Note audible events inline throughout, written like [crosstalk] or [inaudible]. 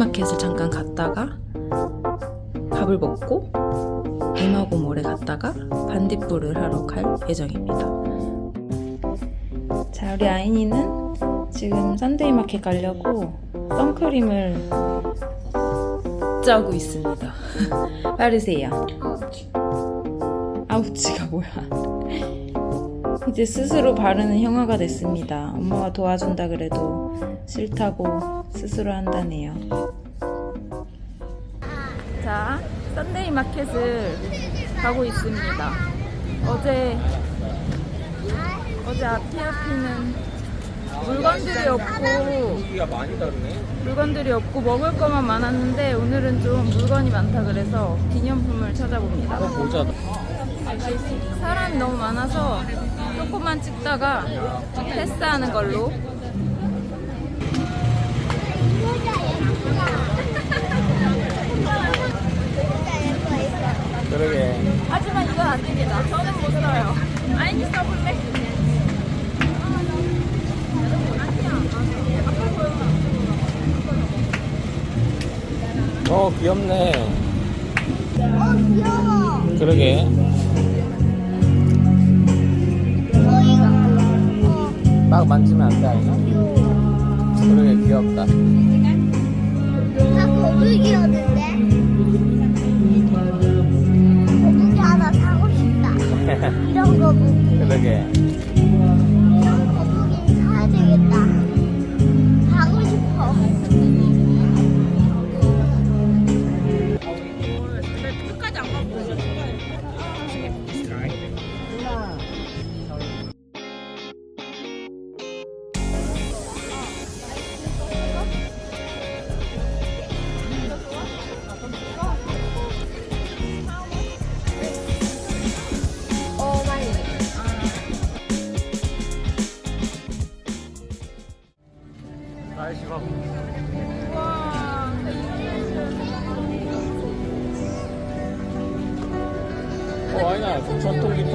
마켓을 잠깐 갔다가 밥을 먹고 이마고몰에 갔다가 반딧불을 하러 갈 예정입니다. 자, 우리 아인이는 지금 썬데이 마켓 가려고 선크림을 짜고 있습니다. [laughs] 빠르세요. 아우치가 뭐야? [laughs] 이제 스스로 바르는 형아가 됐습니다. 엄마가 도와준다 그래도 싫다고 스스로 한다네요. 자, 썬데이 마켓을 가고 있습니다. 어제 어제 아피아피는 물건들이 없고. 물건들이 없고 먹을 것만 많았는데 오늘은 좀 물건이 많다 그래서 기념품을 찾아봅니다. 사람이 너무 많아서 조금만 찍다가 패스하는 걸로. 안 됩니다. 저는 못 써요. 아이니 써볼래? 어 귀엽네. 어 귀여워. 그러게. 어 이거 어 막 만지면 안 돼, 아이가? 귀여워. 그러게 귀엽다. 나 거북이였는데. 거북 거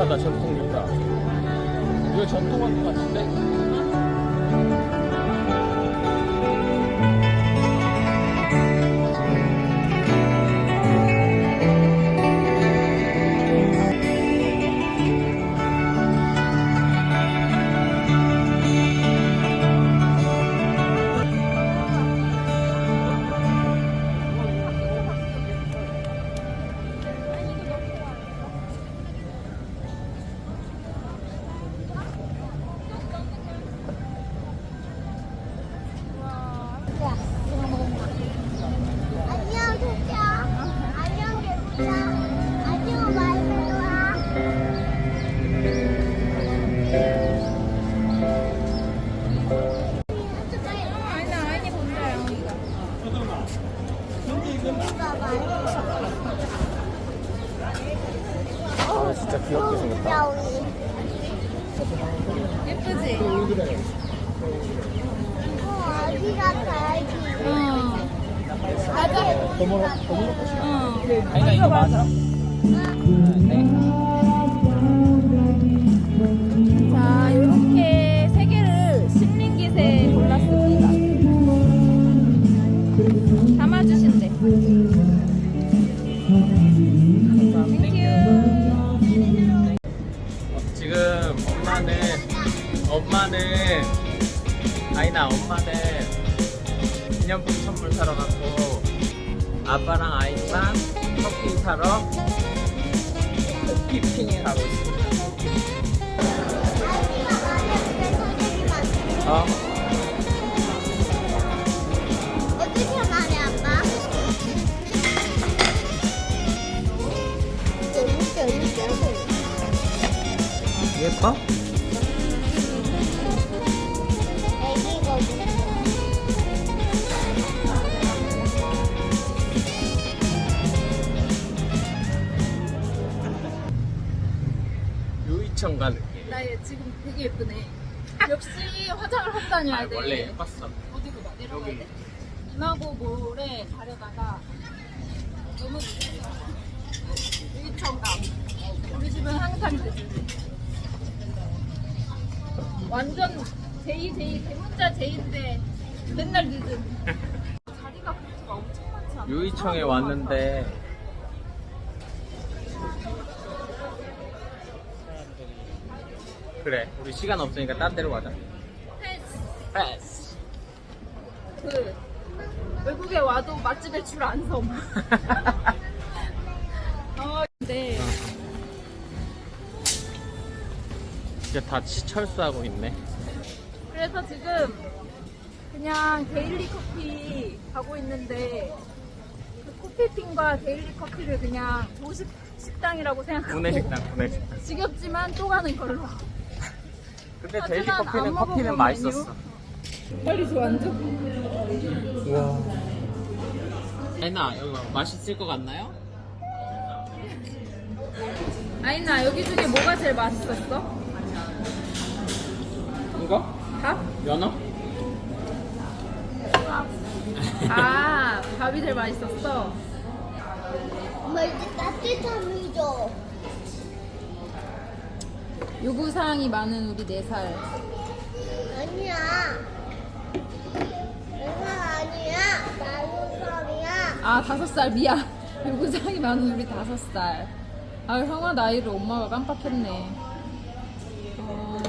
전통 기 아빠랑 지금 되게 예쁘네. 역시 화장을 하고 다녀야 아, 돼. 원래 예뻤어. 어디로 가? 내려가야 여기. 돼? 이마고 몰에 가려다가 너무 유이청감. 우리 집은 항상 그지. 완전 제이 제이 대문자 제이인데 맨날 늦은. 유이청에 [laughs] 왔는데 그래 우리 시간 없으니까 딴 데로 가자. 패스. 그 외국에 와도 맛집에 줄안 서. [laughs] 어, 근데 이제 다 치- 철수하고 있네. 그래서 지금 그냥 데일리 커피 가고 있는데 그 커피핀과 데일리 커피를 그냥 조식 식당이라고 생각하고 구내식당 구내식당. 지겹지만 또 가는 걸로. 근데 하지만 데일리 안 커피는 먹어본 커피는 맛있었어 빨리 줘 앉아. 우와 애나 여기 맛있을 것 같나요? 아이나 여기 중에 뭐가 제일 맛있었어? 이거? 밥? 연어? 아 밥이 제일 맛있었어. 엄마 이제 따뜻함을 줘. 요구사항이 많은 우리 4살. 아니야. 내가 아니야. 나는 사람이야. 아, 5살 미안. [laughs] 요구사항이 많은 우리 5살. 아, 형아 나이를 엄마가 깜빡했네. 어,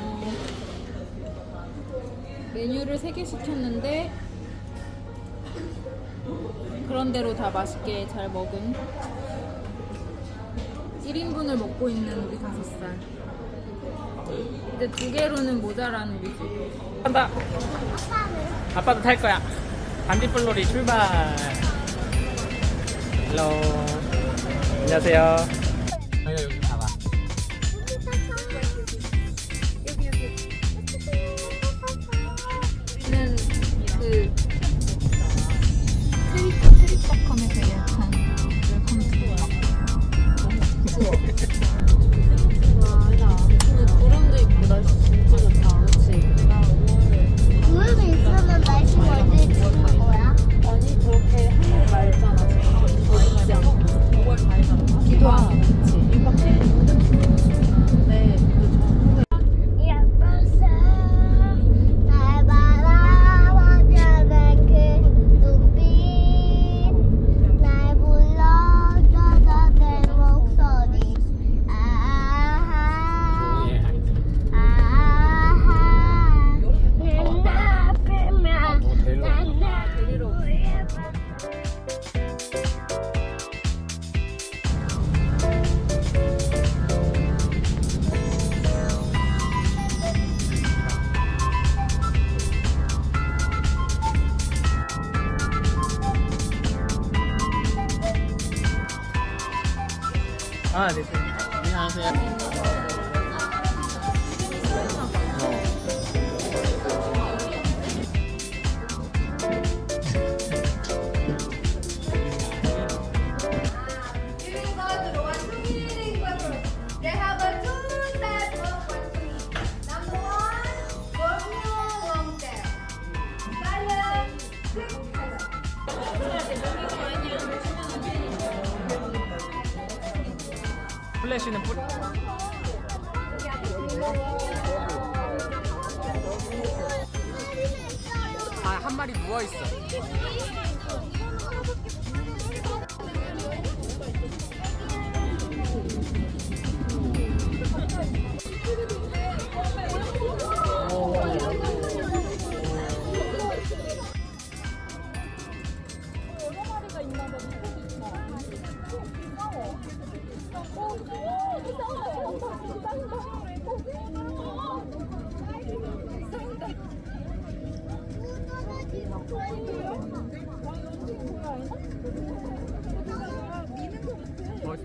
메뉴를 3개 시켰는데 그런 대로 다 맛있게 잘 먹은 1인분을 먹고 있는 우리 5살. 이제 두 개로는 우리 집. 간다. 아빠도 탈 거야. 반딧불놀이 출발. 헬로. 안녕하세요 데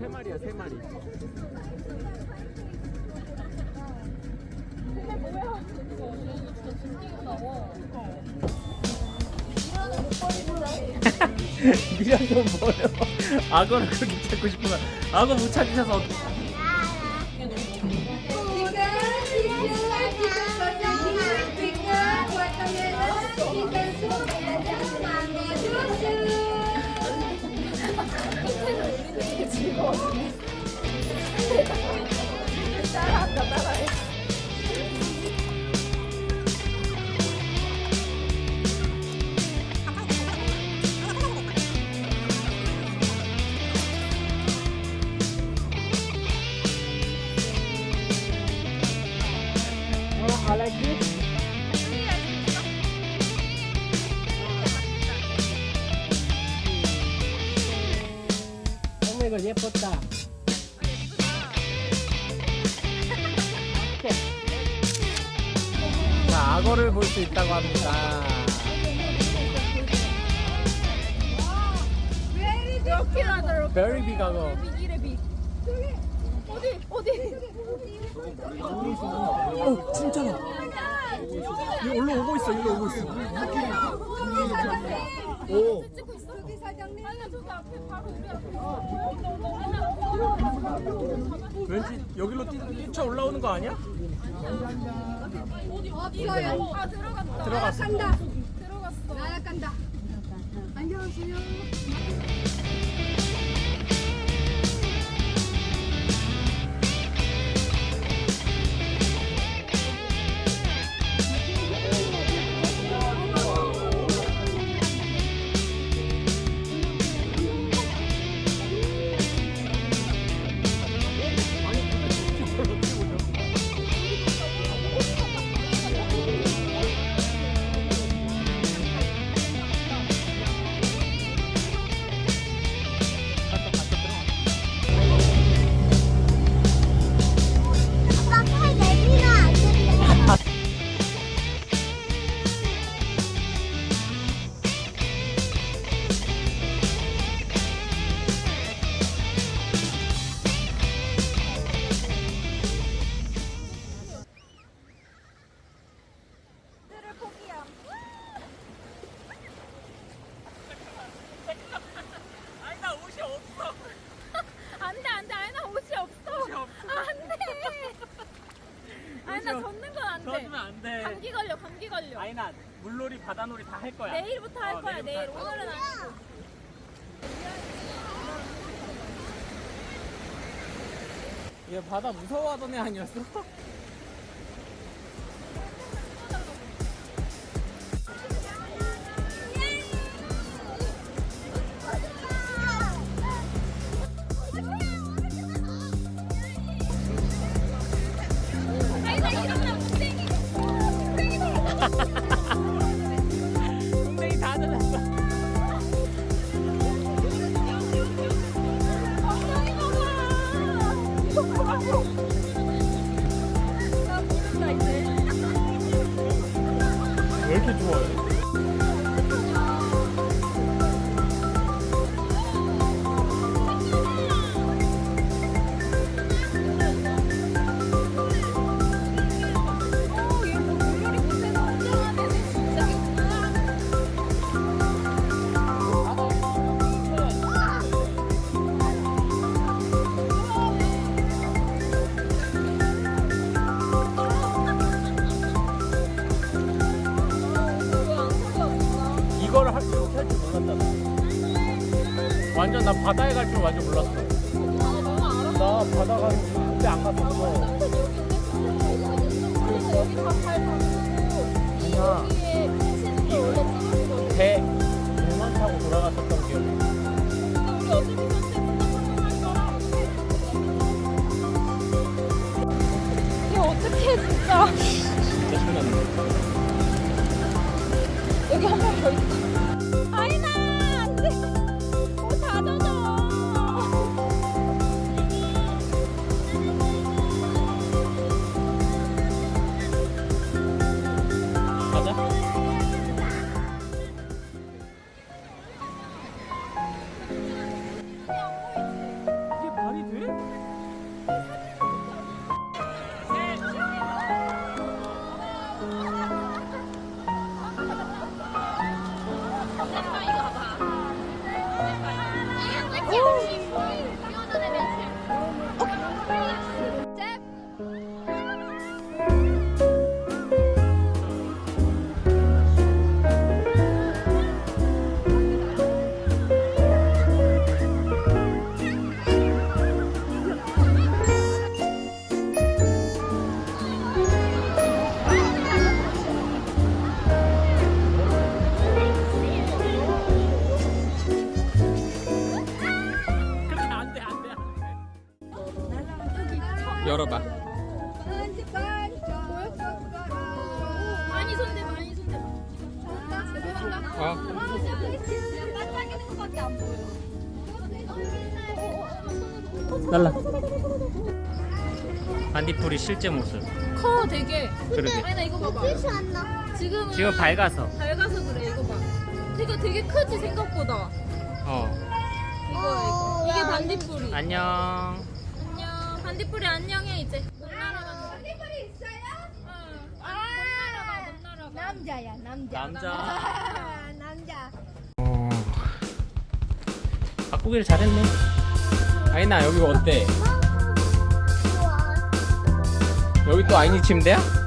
세 마리야, 세 마리. [laughs] 미련은 뭐예요? 악어를 그렇게 찾고 싶으면 악어 못 찾으셔서 哦。 예뻤다. 자, 악어를 볼 수 있다고 합니다. Very big 악어. 어, 진짜다. 이거 올라오고 있어, 일로 오고 있어. 오. 왠지 여기로 뛰, 뛰쳐 올라오는 거 아니야? 어디가요? 아 들어갔다. 들어갔어. 간다. 들어갔어. 날아간다. 안녕하세요. 바다 무서워하던 애 아니었어? boy. 완전 나 바다에 갈 줄 완전 몰랐어. 나 바다 줄 그때 안 갔었어. 그냥 배, 배만 타고 돌아갔었던 기억이 어떻게 진짜 진짜 [laughs] 신났네. 여기 한명더 있다. 실제 모습. 커 되게. 그러게. 아니 나 이거 봐봐. 뜻이 안 나. 지금은 지금 밝아서. 밝아서 그래 이거 봐. 되게 되게 크지 생각보다. 어. 이거 이거. 이게 반딧불이. 안녕. 안녕. 반딧불이 안녕해 이제. 못 날아가. 반딧불이 있어요? 응. 아니 못 날아가 못 날아가. 남자야 남자. 남자. 아, [laughs] 남자. 어. 바꾸기를 잘했네. 아이나 여기 어때? 여기 또 아이니 침대야?